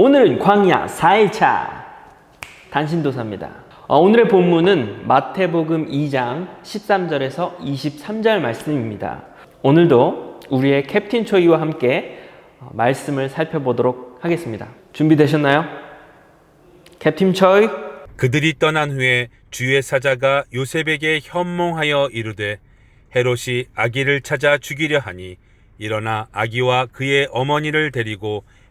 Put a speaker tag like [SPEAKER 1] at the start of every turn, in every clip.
[SPEAKER 1] 오늘은 광야 4일차 단신도사입니다. 어, 오늘의 본문은 마태복음 2장 13절에서 23절 말씀입니다. 오늘도 우리의 캡틴 초이와 함께 어, 말씀을 살펴보도록 하겠습니다. 준비되셨나요? 캡틴 초이
[SPEAKER 2] 그들이 떠난 후에 주의 사자가 요셉에게 현몽하여 이르되 헤롯이 아기를 찾아 죽이려 하니 일어나 아기와 그의 어머니를 데리고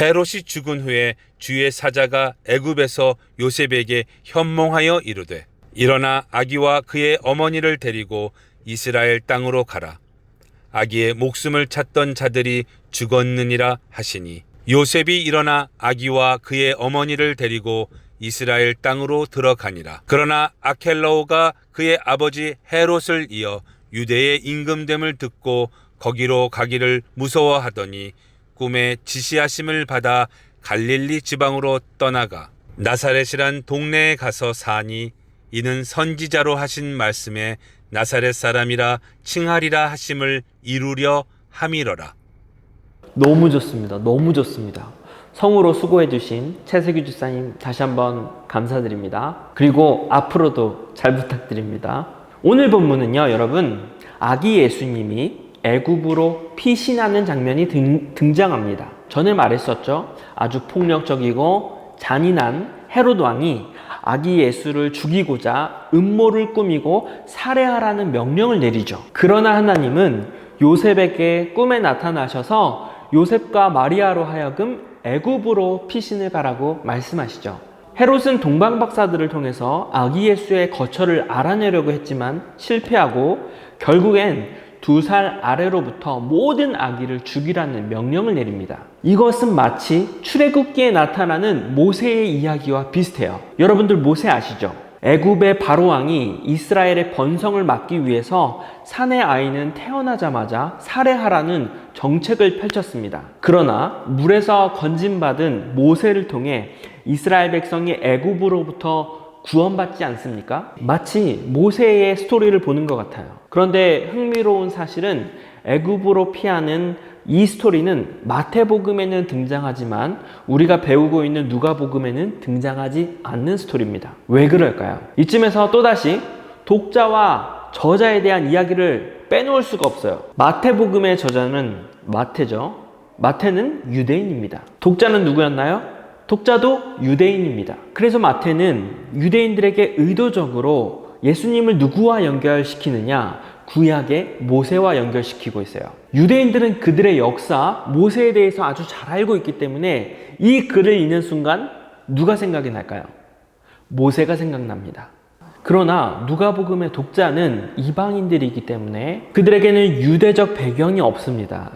[SPEAKER 2] 헤롯이 죽은 후에 주의 사자가 애굽에서 요셉에게 현몽하여 이르되 일어나 아기와 그의 어머니를 데리고 이스라엘 땅으로 가라. 아기의 목숨을 찾던 자들이 죽었느니라 하시니 요셉이 일어나 아기와 그의 어머니를 데리고 이스라엘 땅으로 들어가니라. 그러나 아켈라오가 그의 아버지 헤롯을 이어 유대의 임금됨을 듣고 거기로 가기를 무서워하더니 꿈에 지시하심을 받아 갈릴리 지방으로 떠나가 나사렛이란 동네에 가서 사니 이는 선지자로 하신 말씀에 나사렛 사람이라 칭하리라 하심을 이루려 함이러라.
[SPEAKER 1] 너무 좋습니다. 너무 좋습니다. 성우로 수고해 주신 최세규 주사님 다시 한번 감사드립니다. 그리고 앞으로도 잘 부탁드립니다. 오늘 본문은요, 여러분 아기 예수님이 애굽으로 피신하는 장면이 등, 등장합니다. 전에 말했었죠. 아주 폭력적이고 잔인한 헤롯 왕이 아기 예수를 죽이고자 음모를 꾸미고 살해하라는 명령을 내리죠. 그러나 하나님은 요셉에게 꿈에 나타나셔서 요셉과 마리아로 하여금 애굽으로 피신을 가라고 말씀하시죠. 헤롯은 동방 박사들을 통해서 아기 예수의 거처를 알아내려고 했지만 실패하고 결국엔 두 살 아래로부터 모든 아기를 죽이라는 명령을 내립니다. 이것은 마치 출애굽기에 나타나는 모세의 이야기와 비슷해요. 여러분들 모세 아시죠? 애굽의 바로 왕이 이스라엘의 번성을 막기 위해서 사내 아이는 태어나자마자 살해하라는 정책을 펼쳤습니다. 그러나 물에서 건진받은 모세를 통해 이스라엘 백성이 애굽으로부터 구원받지 않습니까? 마치 모세의 스토리를 보는 것 같아요. 그런데 흥미로운 사실은 애굽으로 피하는 이 스토리는 마태복음에는 등장하지만 우리가 배우고 있는 누가복음에는 등장하지 않는 스토리입니다. 왜 그럴까요? 이쯤에서 또다시 독자와 저자에 대한 이야기를 빼놓을 수가 없어요. 마태복음의 저자는 마태죠. 마태는 유대인입니다. 독자는 누구였나요? 독자도 유대인입니다. 그래서 마태는 유대인들에게 의도적으로 예수님을 누구와 연결시키느냐? 구약의 모세와 연결시키고 있어요. 유대인들은 그들의 역사, 모세에 대해서 아주 잘 알고 있기 때문에 이 글을 읽는 순간 누가 생각이 날까요? 모세가 생각납니다. 그러나 누가복음의 독자는 이방인들이기 때문에 그들에게는 유대적 배경이 없습니다.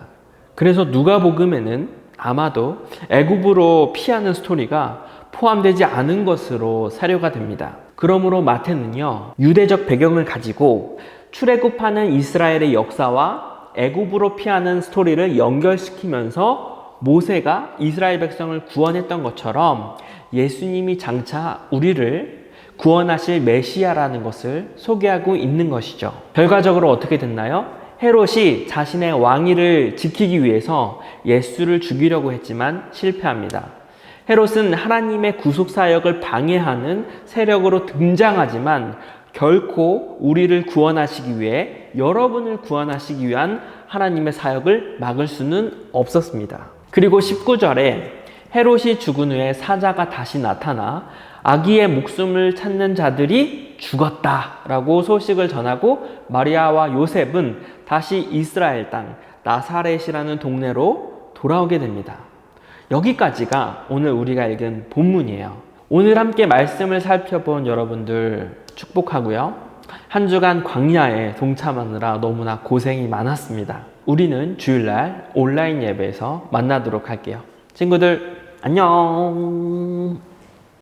[SPEAKER 1] 그래서 누가복음에는 아마도 애굽으로 피하는 스토리가 포함되지 않은 것으로 사료가 됩니다. 그러므로 마태는요 유대적 배경을 가지고 출애굽하는 이스라엘의 역사와 애굽으로 피하는 스토리를 연결시키면서 모세가 이스라엘 백성을 구원했던 것처럼 예수님이 장차 우리를 구원하실 메시아라는 것을 소개하고 있는 것이죠. 결과적으로 어떻게 됐나요? 헤롯이 자신의 왕위를 지키기 위해서 예수를 죽이려고 했지만 실패합니다. 헤롯은 하나님의 구속 사역을 방해하는 세력으로 등장하지만 결코 우리를 구원하시기 위해 여러분을 구원하시기 위한 하나님의 사역을 막을 수는 없었습니다. 그리고 19절에 헤롯이 죽은 후에 사자가 다시 나타나 아기의 목숨을 찾는 자들이 죽었다라고 소식을 전하고 마리아와 요셉은 다시 이스라엘 땅 나사렛이라는 동네로 돌아오게 됩니다. 여기까지가 오늘 우리가 읽은 본문이에요. 오늘 함께 말씀을 살펴본 여러분들 축복하고요. 한 주간 광야에 동참하느라 너무나 고생이 많았습니다. 우리는 주일날 온라인 예배에서 만나도록 할게요. 친구들, 안녕!